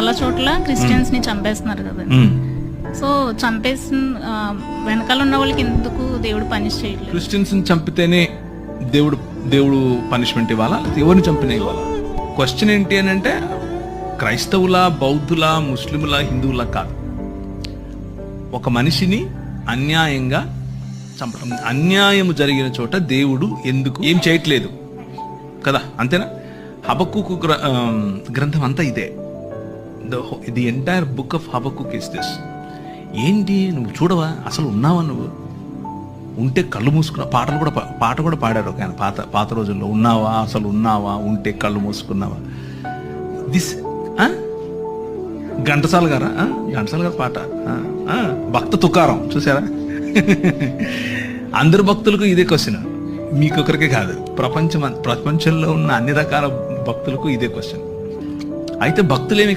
చాలా చోట్ల క్రిస్టియన్స్ని చంపేస్తున్నారు కదా. సో చంపేసిన వెనకాల ఉన్న వాళ్ళకి ఎందుకు దేవుడు పనిష్ చేయట్లేదు? క్రిస్టియన్స్ చంపితేనే దేవుడు దేవుడు పనిష్మెంట్ ఇవ్వాలా? ఎవరిని చంపినా ఇవ్వాలా? క్వశ్చన్ ఏంటి అని అంటే క్రైస్తవుల బౌద్ధుల ముస్లిముల హిందువుల కాదు. ఒక మనిషిని అన్యాయంగా చంపడం అన్యాయం జరిగిన చోట దేవుడు ఎందుకు ఏం చేయట్లేదు? కదా అంతేనా? హబక్కు గ్రంథం అంతా ఇదే. The entire book of Habakkuk is this ఏంటి నువ్వు చూడవా? అసలు ఉన్నావా నువ్వు? ఉంటే కళ్ళు మూసుకున్న పాటలు కూడా పాట కూడా పాడారు ఒక ఆయన పాత పాత రోజుల్లో. ఉన్నావా? అసలు ఉన్నావా? ఉంటే కళ్ళు మూసుకున్నావా? దిస్ ఆ? ఘంటసాల గారా? ఆ? ఘంటసాల గారు పాట. ఆ, ఆ, భక్త తుకారం. చూసారా అందరు భక్తులకు ఇదే క్వశ్చన్ మీకొకరికే కాదు. ప్రపంచం ప్రపంచంలో ఉన్న అన్ని రకాల భక్తులకు ఇదే క్వశ్చన్ అయితే భక్తులేమి